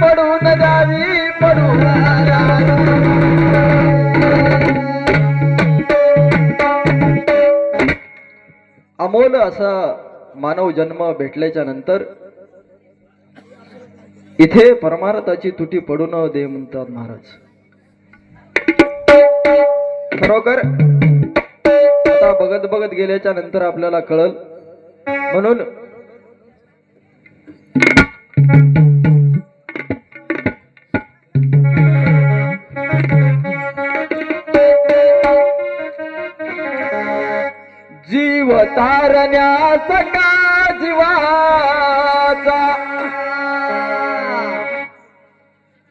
पडून जावी पडून अमोल असा मानव जन्म भेटल्याच्या नंतर इथे परमार्थाची तुटी पडू न दे म्हणतात महाराज. खरोखर आता बघत बघत गेल्याच्यानंतर आपल्याला कळल. म्हणून तारण्यास का जीवाचा?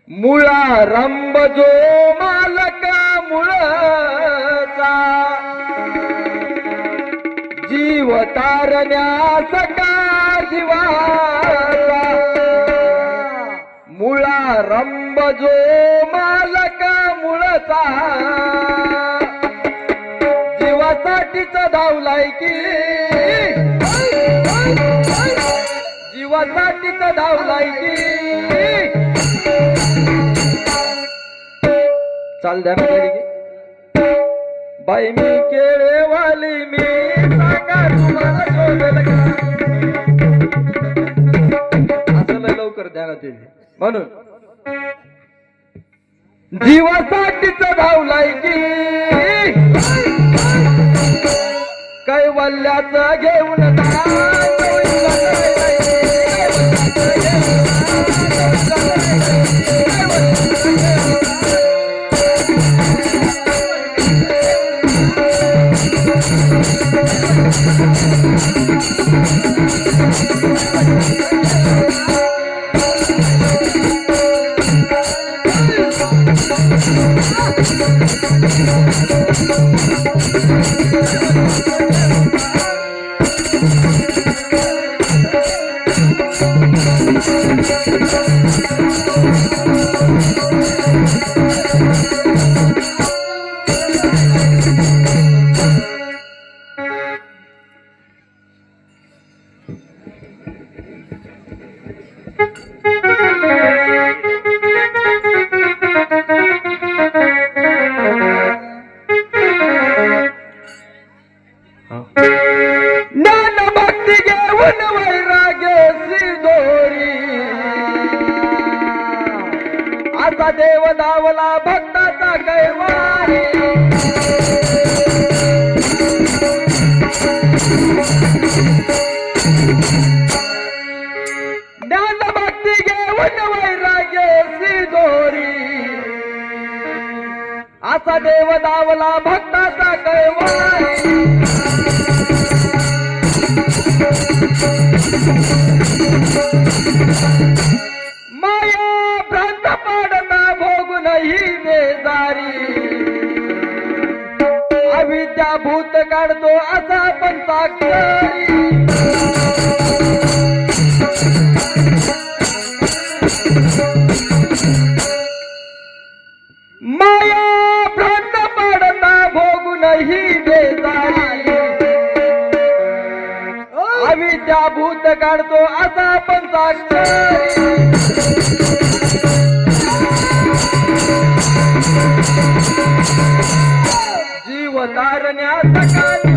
मुळा रंब जो मालक मुळचा. जीव तारण्यास का जीवाचा? मुळा रंब जो मालक मुळचा. जीवासाठीच धावलाय की जीवासाठीच धाव लायची चाल द्या बाई मी केळेवाली मी सांगा तुम्हाला शोधेल असं लय लवकर द्या ना ते म्हणून. जीवासाठीच धावलाय की कैवल्याच घेऊन जा. ज्ञान भक्ती घेऊन वैराग्य दोरी असा देव दावला भक्ताचा कैवारी ज्ञान भक्ती घेऊन वैराग्य दोरी असा देव दावला भक्ताचा कैवारी माया भ्रांत पाडता भोगून ही बेजारी. अविद्या भूत काढतो असा पण साक्षरी माया भ्रांत पाडता भोगून ही बेजारी. भूत काढतो असा पण जीव तारण्याचा काळी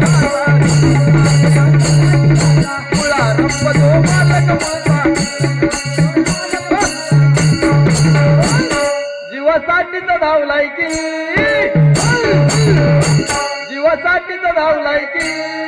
रंपतो मालक जीवासाठीच धावलाय की जीवासाठीच धावलाय की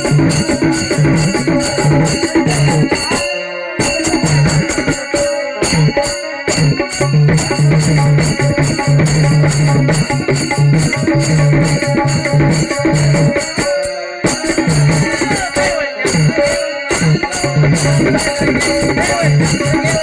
Hey,